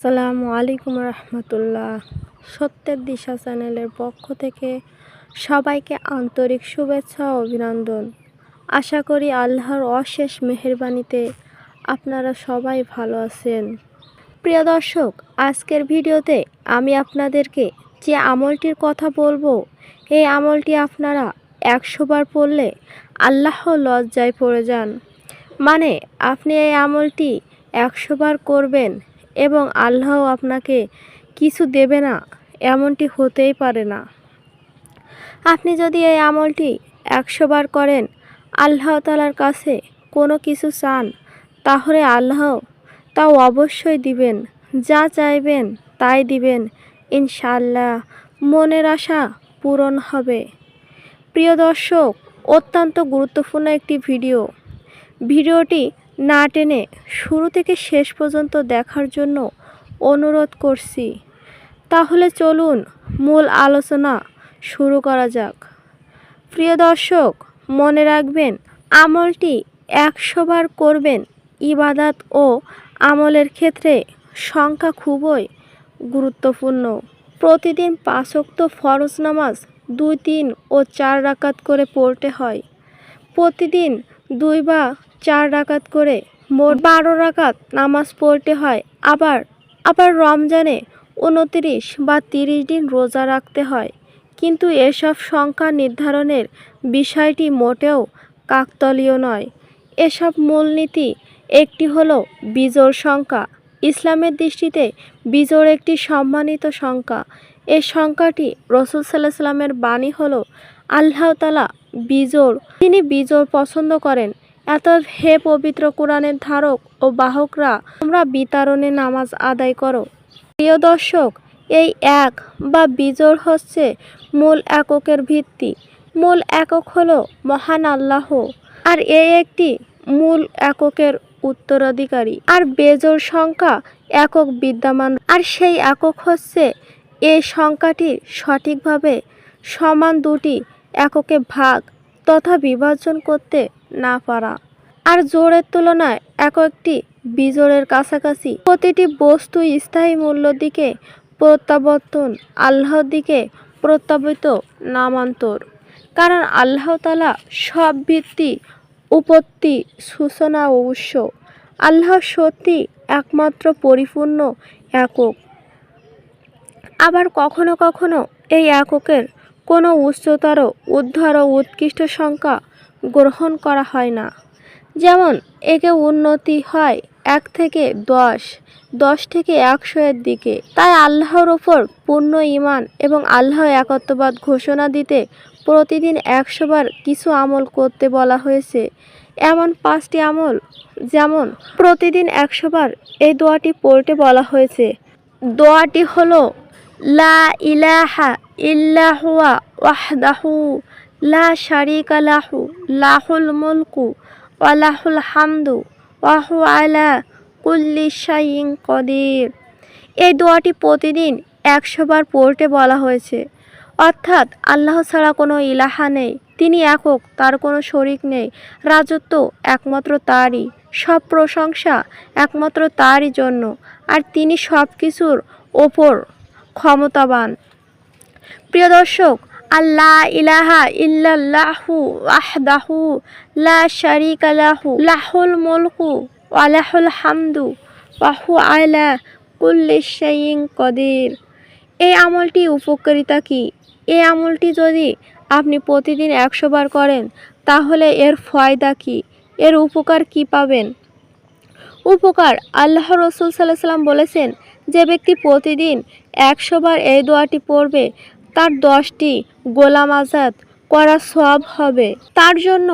আসসালামু আলাইকুম রহমতুল্লাহ। সত্যের দিশা চ্যানেলের পক্ষ থেকে সবাইকে আন্তরিক শুভেচ্ছা অভিনন্দন। আশা করি আল্লাহর অশেষ মেহেরবানিতে আপনারা সবাই ভালো আছেন। প্রিয় দর্শক, আজকের ভিডিওতে আমি আপনাদেরকে যে আমলটির কথা বলব, এই আমলটি আপনারা একশোবার পড়লে আল্লাহ লজ্জায় পড়ে যান। মানে আপনি এই আমলটি একশোবার করবেন এবং আল্লাহ আপনাকে কিছু দেবে না, এমনটি হতেই পারে না। আপনি যদি এই আমলটি একশোবার করেন, আল্লাহ তালার কাছে কোনো কিছু চান, তাহলে আল্লাহ তাও অবশ্যই দিবেন। যা চাইবেন তাই দিবেন। ইনশাল্লাহ মনের আশা পূরণ হবে। প্রিয় দর্শক, অত্যন্ত গুরুত্বপূর্ণ একটি ভিডিও। ভিডিওটি না টেনে শুরু থেকে শেষ পর্যন্ত দেখার জন্য অনুরোধ করছি। তাহলে চলুন মূল আলোচনা শুরু করা যাক। প্রিয় দর্শক, মনে রাখবেন, আমলটি একশোবার করবেন ইবাদাত ও আমলের ক্ষেত্রে সংখ্যা খুবই গুরুত্বপূর্ণ। প্রতিদিন পাঁচক্ত ফরজ নামাজ দুই, তিন ও চার রাকাত করে পড়তে হয়। প্রতিদিন দুই বা চার রাকাত করে মোট বারো রাকাত নামাজ পড়তে হয়। আবার আবার রমজানে উনত্রিশ বা তিরিশ দিন রোজা রাখতে হয়। কিন্তু এসব সংখ্যা নির্ধারণের বিষয়টি মোটেও কাকতলীয় নয়। এসব মূলনীতি একটি হলো বিজোড় সংখ্যা। ইসলামের দৃষ্টিতে বিজোড় একটি সম্মানিত সংখ্যা। এ সংখ্যাটি রসুল সাল্লাহ সাল্লামের বাণী হল আল্লাহ তালা বিজোড় তিনি বিজোড় পছন্দ করেন এত হে পবিত্র কোরআনের ধারক ও বাহকরা, তোমরা বিতারণে নামাজ আদায় করো। প্রিয় দর্শক, এই এক বা বিজোড় হচ্ছে মূল এককের ভিত্তি। মূল একক হলো মহান আল্লাহ আর এই একটি মূল এককের উত্তরাধিকারী। আর বেজোড় সংখ্যা একক বিদ্যমান। আর সেই একক হচ্ছে এই সংখ্যাটি সঠিকভাবে সমান দুটি এককে ভাগ তথা বিভাজন করতে না পারা। আর জোরের তুলনায় এক একটি বিজোড়ের কাছাকাছি প্রতিটি বস্তু স্থায়ী মূল্যর দিকে প্রত্যাবর্তন, আল্লাহর দিকে প্রত্যাবিত নামান্তর। কারণ আল্লাহ তালা সব ভিত্তি উপত্তি সূচনা ও উৎস। আল্লাহ সত্যি একমাত্র পরিপূর্ণ একক। আবার কখনো কখনো এই এককের কোনো উচ্চতর উদ্ধার ও উৎকৃষ্ট সংখ্যা গ্রহণ করা হয় না। যেমন, একে উন্নতি হয় এক থেকে দশ দশ থেকে একশো এর দিকে। তাই আল্লাহর ওপর পূর্ণ ইমান এবং আল্লাহ একত্ববাদ ঘোষণা দিতে প্রতিদিন একশোবার কিছু আমল করতে বলা হয়েছে। এমন পাঁচটি আমল, যেমন, প্রতিদিন একশোবার এই দোয়াটি পড়তে বলা হয়েছে। দোয়াটি হলো, লা ইলাহা ইল্লাহুয়া ওয়াহদাহু। লা শারিকা লাহু, লাহুল মুলকু ওয়ালাহুল হামদু ওয়াহু আলা কুল্লি শাইন কদির। এই দোয়াটি প্রতিদিন একশোবার পড়তে বলা হয়েছে। অর্থাৎ আল্লাহ ছাড়া কোনো ইলাহা নেই, তিনি একক, তার কোনো শরিক নেই, রাজত্ব একমাত্র তারই, সব প্রশংসা একমাত্র তারই জন্য, আর তিনি সব কিছুর ওপর ক্ষমতাবান। প্রিয় দর্শক আল্লাহ ইলাহা ইল্লাল্লাহু ওয়াহদাহু লা শারিকা লাহু, লাহুল মুলকু ওয়া হামদু ওয়াহু আলা কুল্লি শাইইন কদির। এই আমলটি উপকারিতা কি? এই আমলটি যদি আপনি প্রতিদিন একশো বার করেন, তাহলে এর ফয়দা কি? এর উপকার কি পাবেন? উপকার, আল্লাহ রসুল সাল্লাহ সাল্লাম বলেছেন, যে ব্যক্তি প্রতিদিন একশো বার এই দোয়াটি পড়বে তার দশটি গোলাম আজাদ করা সব হবে। তার জন্য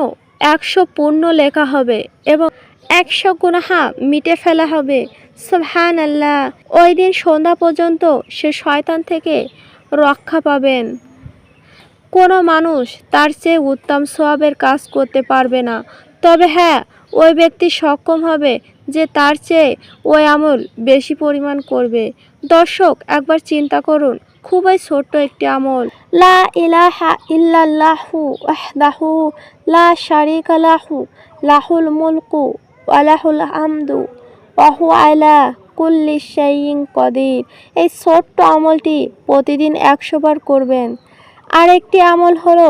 একশো পূর্ণ লেখা হবে এবং একশো গুনাহা মিটে ফেলা হবে। সুবহান আল্লাহ ওই দিন সন্ধ্যা পর্যন্ত সে শয়তান থেকে রক্ষা পাবেন। কোনো মানুষ তার চেয়ে উত্তম সোয়াবের কাজ করতে পারবে না। তবে হ্যাঁ ওই ব্যক্তি সক্ষম হবে যে তার চেয়ে ওই আমল বেশি পরিমাণ করবে। দর্শক, একবার চিন্তা করুন খুবই ছোট্ট একটি আমল। লা ইলাহা ইল্লাল্লাহু ওয়াহদাহু, লা শারিকা লাহু, লাহুল মুলকু ওয়া লাহুল হামদু ওয়াহু আলা কুল্লি শাইইন কদির। এই ছোট্ট আমলটি প্রতিদিন একশো বার করবেন। আরেকটি আমল হলো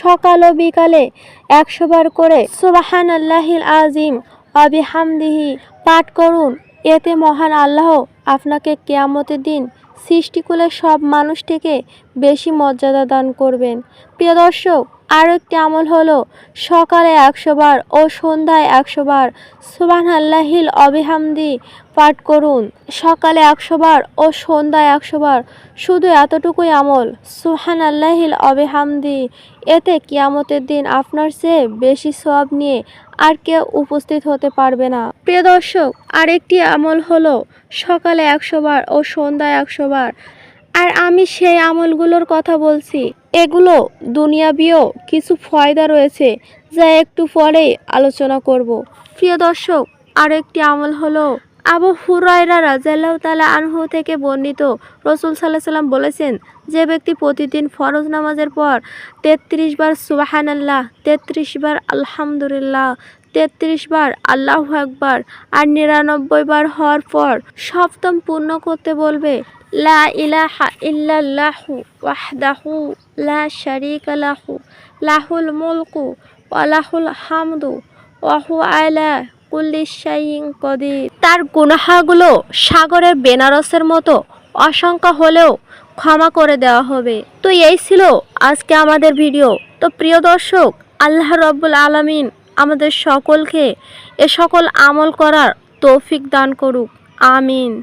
সকাল ও বিকালে একশো বার করে সুবাহান আল্লাহিল আজিম অবিহামদিহি পাঠ করুন। এতে মহান আল্লাহ আপনাকে কেয়ামতের দিন সৃষ্টিকুলের সব মানুষটিকে বেশি মর্যাদা দান করবেন। প্রিয় দর্শক, আরও একটি আমল হলো, সকালে একশো বার ও সন্ধ্যায় একশো বার সুবান আল্লাহিল অবিহামদি পাঠ করুন। সকালে একশো বার ও সন্ধ্যায় একশো বার শুধু এতটুকুই আমল সুহান আল্লাহিল অবিহামদি। এতে কিয়ামতের দিন আপনার চেয়ে বেশি সব নিয়ে আর কেউ উপস্থিত হতে পারবে না। প্রিয় দর্শক, আরেকটি আমল হলো, সকালে একশো বার ও সন্ধ্যায় একশো বার আর আমি সেই আমলগুলোর কথা বলছি। এগুলো দুনিয়াবিও কিছু ফয়দা রয়েছে, যা একটু পরেই আলোচনা করব। প্রিয় দর্শক, আরেকটি আমল হলো, আবু হুরায়রা রাজাল্লাহ তালা আনহু থেকে বর্ণিত রসুল সাল্লাহ সাল্লাম বলেছেন, যে ব্যক্তি প্রতিদিন ফরজ নামাজের পর তেত্রিশ বার সুবাহান আল্লাহ তেত্রিশ বার আলহামদুলিল্লাহ, তেত্রিশ বার আল্লাহ আকবার আর নিরানব্বই বার হওয়ার পর সপ্তম পূর্ণ করতে বলবে লা ইলাহা ইল্লাল্লাহু ওয়াহদাহু লা শারীকা লাহু, লাহুল মুলকু ওয়া লাহুল হামদু ওয়া হুয়া আলা কুল্লি শাইইন কদির। তার গুনাহাগুলো সাগরের বেনারসের মতো অসংখ্য হলেও ক্ষমা করে দেওয়া হবে। তো এই ছিল আজকে আমাদের ভিডিও। তো প্রিয় দর্শক, আল্লাহ রব্বুল আলামিন আমাদের সকলকে এ সকল আমল করার তৌফিক দান করুক। আমিন।